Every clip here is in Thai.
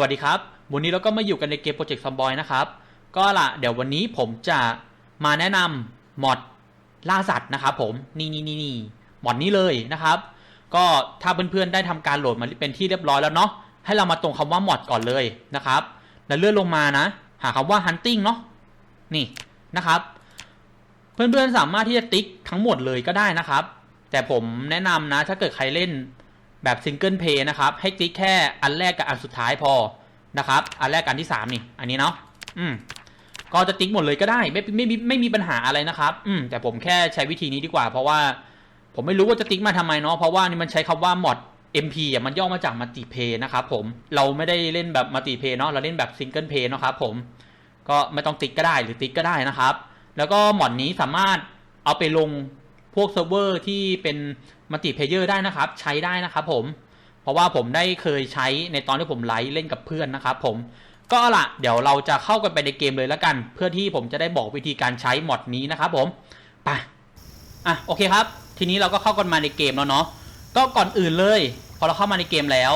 วัสดีครับ วันนี้เราก็มาอยู่กันในเกมโปรเจกต์ซอมบอยนะครับ ก็ล่ะ เดี๋ยววันนี้ผมจะมาแนะนำมอดล่าสัตว์นะครับผม นี่นี่นี่นี่มอดนี้เลยนะครับ ก็ถ้าเพื่อนๆได้ทำการโหลดมาเป็นที่เรียบร้อยแล้วเนาะ ให้เรามาตรงคำว่ามอดก่อนเลยนะครับ แล้วเลื่อนลงมานะ หาคำว่า hunting เนาะ นี่นะครับ เพื่อนๆสามารถที่จะติ๊กทั้งหมดเลยก็ได้นะครับ แต่ผมแนะนำนะ ถ้าเกิดใครเล่น แบบซิงเกิลเพย์นะครับ ให้ติ๊กแค่อันแรกกับอันสุดท้ายพอนะครับ อันแรกกับอันที่สามนี่ อันนี้เนาะอืมก็จะติ๊กหมดเลยก็ได้ ไม่ไม่ไม่ไม่มีปัญหาอะไรนะครับ อืมแต่ผมแค่ใช้วิธีนี้ดีกว่า เพราะว่าผมไม่รู้ว่าจะติ๊กมาทำไมเนาะเพราะว่านี่มันใช้คำว่า mod MP อะมันย่อมาจากมัลติเพย์นะครับผมเราไม่ได้เล่นแบบมัลติเพย์เนาะเราเล่นแบบซิงเกิลเพย์นะครับผมก็ไม่ต้องติ๊กก็ได้หรือติ๊กก็ได้นะครับ แล้วก็หมอดนี้สามารถเอาไปลง พวกเซิร์ฟเวอร์ที่เป็นมัลติเพเยอร์ได้นะครับ ใช้ได้นะครับผม เพราะว่าผมได้เคยใช้ในตอนที่ผมไลฟ์เล่นกับเพื่อนนะครับผมก็อาล่ะเดี๋ยวเราจะเข้ากันไปในเกมเลยแล้วกัน เพื่อที่ผมจะได้บอกวิธีการใช้หมอดนี้นะครับผมไปอะโอเคครับ ทีนี้เราก็เข้ากันมาในเกมแล้วเนาะก็ก่อนอื่นเลย พอเราเข้ามาในเกมแล้ว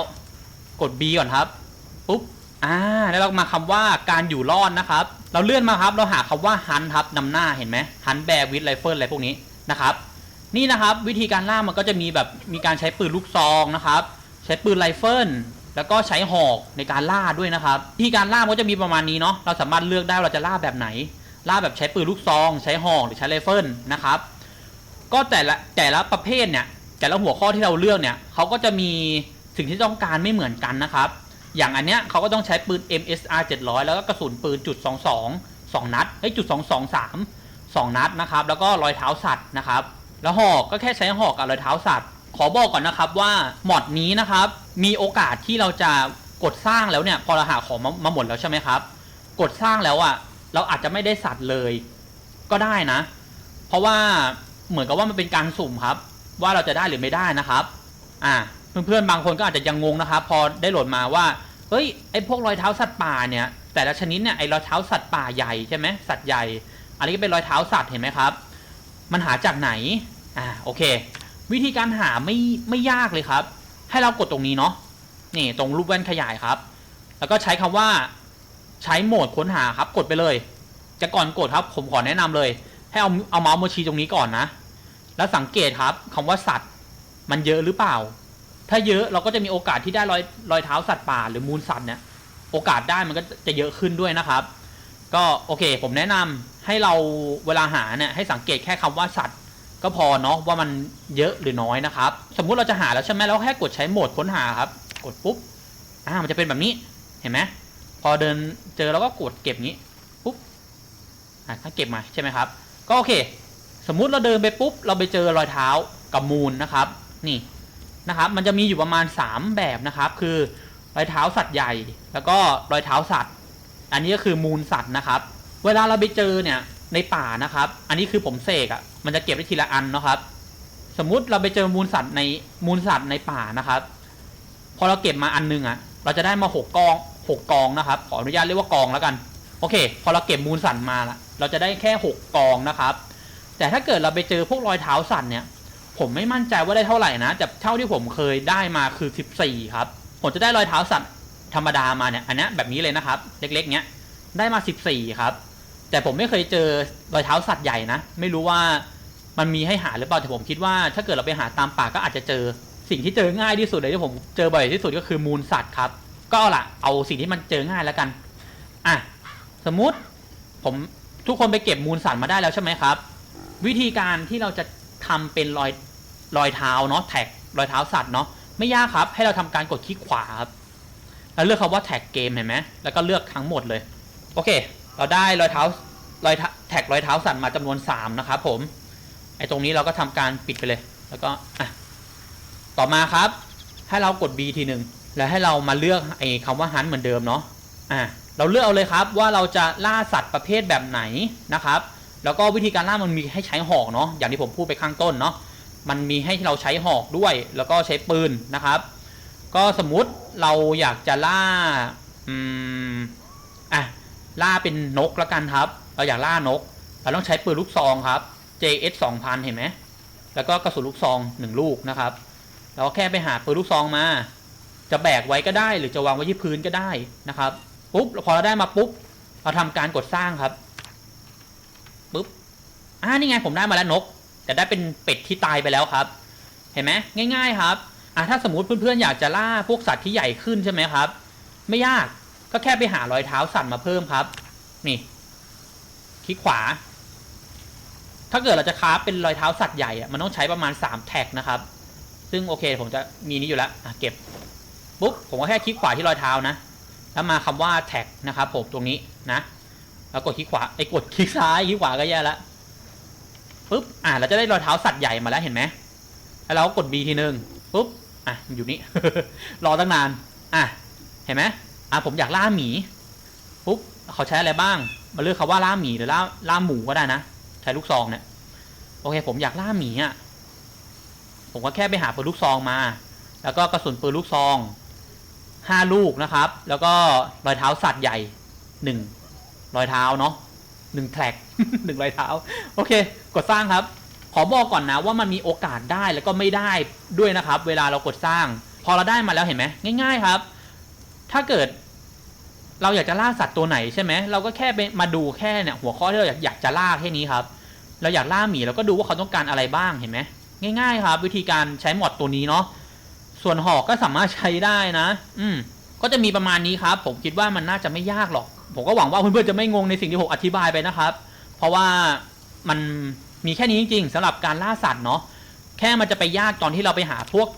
กด B ก่อนครับปุ๊บอ่าแล้วเรามาคำว่าการอยู่รอดนะครับ เราเลื่อนมาครับ เราหาคำว่าฮันครับนำหน้าเห็นไหมฮันแบร์วิดไรเฟิลอะไรพวกนี้นะครับ นี่นะครับวิธีการล่ามันก็จะมีแบบมีการใช้ปืนลูกซองนะครับ ใช้ปืนไรเฟิลแล้วก็ใช้หอกในการล่าด้วยนะครับวิธีการล่ามันก็จะมีประมาณนี้เนาะเราสามารถเลือกได้เราจะล่าแบบไหน ล่าแบบใช้ปืนลูกซอง ใช้หอกหรือใช้ไรเฟิลนะครับ ก็แต่ละแต่ละประเภทเนี่ยแต่ละหัวข้อที่เราเลือกเนี่ยเขาก็จะมีสิ่งที่ต้องการไม่เหมือนกันนะครับ อย่างอันเนี้ยเขาก็ต้องใช้ปืน MSR 700 แล้วก็กระสุนปืนจุด22 2 นัดเอ้ยจุด223 2 นัดนะครับ แล้วก็รอยเท้าสัตว์นะครับ แล้วหอกก็แค่ใช้หอกกับรอยเท้าสัตว์ ขอบอกก่อนนะครับว่าหมอดนี้นะครับ มีโอกาสที่เราจะกดสร้างแล้วเนี่ย พอเราหาของมามาหมดแล้วใช่ไหมครับ กดสร้างแล้วอะ่ะ เราอาจจะไม่ได้สัตว์เลย ก็ได้นะ เพราะว่าเหมือนกับว่ามันเป็นการสุ่มครับ ว่าเราจะได้หรือไม่ได้นะครับ อ่าเพื่อนๆบางคนก็อาจจะยังงงนะครับ พอได้โหลดมาว่าเฮ้ยไอพวกรอยเท้าสัตว์ป่าเนี่ยแต่ละชนิดเนี่ยไอรอยเท้าสัตว์ป่าใหญ่ใช่ไหมสัตว์ใหญ่ อันนี้ก็เป็นรอยเท้าสัตว์เห็นไหมครับ มันหาจากไหน อ่าโอเค วิธีการหาไม่ไม่ยากเลยครับ ให้เรากดตรงนี้เนาะนี่ตรงรูปแว่นขยายครับ แล้วก็ใช้คำว่าใช้โหมดค้นหาครับ กดไปเลย จะก่อนกดครับ ผมขอแนะนำเลย ให้เอาเอาเมาส์มาชี้ตรงนี้ก่อนนะ แล้วสังเกตครับคำว่าสัตว์ มันเยอะหรือเปล่า ถ้าเยอะเราก็จะมีโอกาสที่ได้รอยรอยเท้าสัตว์ป่าหรือมูลสัตว์เนี่ยโอกาสได้มันก็จะเยอะขึ้นด้วยนะครับ ก็โอเค ผมแนะนำให้เราเวลาหาเนี่ยให้สังเกตแค่คำว่าสัตว์ ก็พอเนาะว่ามันเยอะหรือน้อยนะครับ สมมุติเราจะหาแล้วใช่ไหมเราแค่กดใช้โหมดค้นหาครับ กดปุ๊บอ่ามันจะเป็นแบบนี้เห็นไหมพอเดินเจอเราก็กดเก็บงี้ปุ๊บอ่าถ้าเก็บมาใช่ไหมครับ ก็โอเค สมมุติเราเดินไปปุ๊บ เราไปเจอรอยเท้ากับมูลนะครับ นี่นะครับ มันจะมีอยู่ประมาณ 3 แบบนะครับ คือรอยเท้าสัตว์ใหญ่ แล้วก็รอยเท้าสัตว์ อันนี้ก็คือมูลสัตว์นะครับ เวลาเราไปเจอเนี่ย ในป่านะครับ อันนี้คือผมเสกอะ่ะ มันจะเก็บได้ทีละอันนะครับ สมมุติเราไปเจอมูลสัตว์ในมูลสัตว์ในป่านะครับ พอเราเก็บมาอันนึงอะ่ะ เราจะได้มาหกกองหกกองนะครับ ขออนุญาตเรียกว่ากองแล้วกัน โอเค พอเราเก็บมูลสัตว์มาละเราจะได้แค่หกกองนะครับ แต่ถ้าเกิดเราไปเจอพวกรอยเท้าสัตว์เนี่ย ผมไม่มั่นใจว่าได้เท่าไหร่นะแต่เท่าที่ผมเคยได้มาคือ14ครับ ผมจะได้รอยเท้าสัตว์ธรรมดามาเนี่ย อันนี้แบบนี้เลยนะครับ เล็กๆเนี้ย ได้มา14ครับ แต่ผมไม่เคยเจอรอยเท้าสัตว์ใหญ่นะ ไม่รู้ว่ามันมีให้หาหรือเปล่าแต่ผมคิดว่าถ้าเกิดเราไปหาตามป่าก็อาจจะเจอ สิ่งที่เจอง่ายที่สุดเลยที่ผมเจอบ่อยที่สุดก็คือมูลสัตว์ครับ ก็เอาล่ะเอาสิ่งที่มันเจอง่ายแล้วกันอะสมมุติผมทุกคนไปเก็บมูลสัตว์มาได้แล้วใช่ไหมครับ วิธีการที่เราจะทำเป็นรอยรอยเท้าเนาะแท็กรอยเท้าสัตว์เนาะไม่ยากครับ ให้เราทำการกดคลิกขวาครับแล้วเลือกคำว่าแท็กเกมเห็นไหมแล้วก็เลือกทั้งหมดเลย โอเค เราได้รอยเท้า รอยแท็กรอยเท้าสัตว์มาจำนวน 3 นะครับผม ไอ้ตรงนี้เราก็ทำการปิดไปเลย แล้วก็อะต่อมาครับ ให้เรากด B ทีหนึ่งแล้วให้เรามาเลือกไอ้คำว่าฮันเหมือนเดิมเนาะอะเราเลือกเอาเลยครับว่าเราจะล่าสัตว์ประเภทแบบไหนนะครับ แล้วก็วิธีการล่ามันมีให้ใช้หอกเนาะอย่างที่ผมพูดไปข้างต้นเนาะมันมีให้เราใช้หอกด้วย แล้วก็ใช้ปืนนะครับ ก็สมมุติเราอยากจะล่าอืม ล่าเป็นนกแล้วกันครับ เราอยากล่านก เราต้องใช้ปืนลูกซองครับ JS 2000 เห็นไหม แล้วก็กระสุนลูกซองหนึ่งลูกนะครับเราแค่ไปหาปืนลูกซองมา จะแบกไว้ก็ได้ หรือจะวางไว้ที่พื้นก็ได้นะครับปุ๊บพอเราได้มาปุ๊บเราทำการกดสร้างครับปุ๊บอ่านี่ไงผมได้มาแล้วนก แต่ได้เป็นเป็ดที่ตายไปแล้วครับ เห็นไหมง่าย ๆ ครับอะถ้าสมมติเพื่อนๆอยากจะล่าพวกสัตว์ที่ใหญ่ขึ้นใช่ไหมครับ ไม่ยาก ก็แค่ไปหารอยเท้าสัตว์มาเพิ่มครับ นี่ คลิกขวา ถ้าเกิดเราจะคราฟเป็นรอยเท้าสัตว์ใหญ่อะมันต้องใช้ประมาณ 3 แท็กนะครับ ซึ่งโอเคผมจะมีนี้อยู่แล้วอะเก็บปุ๊บผมก็แค่คลิกขวาที่รอยเท้านะ แล้วมาคำว่าแท็กนะครับผมตรงนี้นะ แล้วกดคลิกขวาไอ้กดคลิกซ้ายคลิกขวาก็แย่แล้วปุ๊บอะเราจะได้รอยเท้าสัตว์ใหญ่มาแล้วเห็นไหมแล้วเราก็กด B ทีนึงปุ๊บอะอยู่นี่รอตั้งนานอะเห็นไหม อะผมอยากล่าหมีปุ๊บเขาใช้อะไรบ้าง มาเลือกคาว่าล่าหมีหรือล่าล่าหมูก็ได้นะใช้ลูกซองเนี่ยโอเค ผมอยากล่าหมีอะผมก็แค่ไปหาปืนลูกซองมา แล้วก็กระสุนปืนลูกซองห้าลูกนะครับ แล้วก็รอยเท้าสัตว์ใหญ่หนึ่งรอยเท้าเนาะหนึ่งแทร็กหนึ่งรอยเท้า โอเค กดสร้างครับ ขอบอกก่อนนะว่ามันมีโอกาสได้แล้วก็ไม่ได้ด้วยนะครับ เวลาเรากดสร้าง พอเราได้มาแล้วเห็นไหมง่าย ๆครับ ถ้าเกิด เราอยากจะล่าสัตว์ตัวไหนใช่ไหมเราก็แค่มาดูแค่เนี่ยหัวข้อที่เราอยากอยากจะล่าแค่นี้ครับ เราอยากล่าหมีเราก็ดูว่าเขาต้องการอะไรบ้างเห็นไหมง่าย ๆ ครับ วิธีการใช้หมอดตัวนี้เนาะส่วนหอกก็สามารถใช้ได้นะ อืมก็จะมีประมาณนี้ครับ ผมคิดว่ามันน่าจะไม่ยากหรอก ผมก็หวังว่าเพื่อนๆจะไม่งงในสิ่งที่ผมอธิบายไปนะครับ เพราะว่ามันมีแค่นี้จริงๆสำหรับการล่าสัตว์เนาะแค่มันจะไปยากตอนที่เราไปหาพวก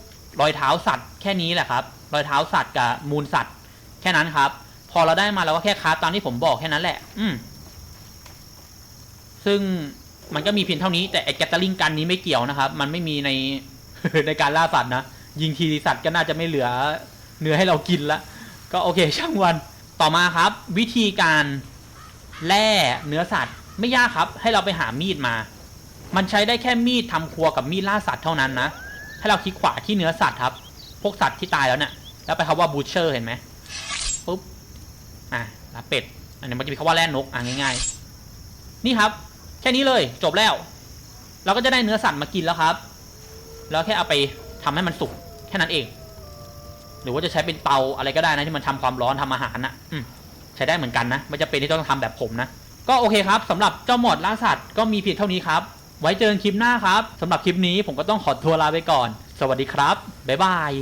รอยเท้าสัตว์ แค่นี้แหละครับ รอยเท้าสัตว์กับมูลสัตว์ แค่นั้นครับ พอเราได้มาเราก็แค่คราตามที่ผมบอกแค่นั้นแหละ อืม ซึ่งมันก็มีเพียงเท่านี้แต่ไอ้แกตเตอร์ลิงกันนี้ไม่เกี่ยวนะครับ มันไม่มีในในการล่าสัตว์นะ ยิงทีสัตว์ก็น่าจะไม่เหลือเนื้อให้เรากินละ ก็โอเค ช่างวัน ต่อมาครับ วิธีการแล่เนื้อสัตว์ไม่ยากครับ ให้เราไปหามีดมา มันใช้ได้แค่มีดทำครัวกับมีดล่าสัตว์เท่านั้นนะ ให้เราคลิกขวาที่เนื้อสัตว์ครับ พวกสัตว์ที่ตายแล้วเนี่ย แล้วไปคำว่าบูชเชอร์เห็นไหมปุ๊บ อะลาเป็ด อันนี้มันจะมีคำว่าแล่นกอะง่ายๆ นี่ครับ แค่นี้เลยจบแล้ว เราก็จะได้เนื้อสัตว์มากินแล้วครับ แล้วแค่เอาไปทำให้มันสุกแค่นั้นเอง หรือว่าจะใช้เป็นเตาอะไรก็ได้นะที่มันทำความร้อนทำอาหารนะอืมใช้ได้เหมือนกันนะไม่จะเป็นที่ต้องทำแบบผมนะก็โอเคครับสำหรับเจ้าหมอดล่าสัตว์ก็มีเพียงเท่านี้ครับ ไว้เจอกันคลิปหน้าครับสำหรับคลิปนี้ผมก็ต้องขอตัวลาไปก่อน สวัสดีครับ บ๊ายบาย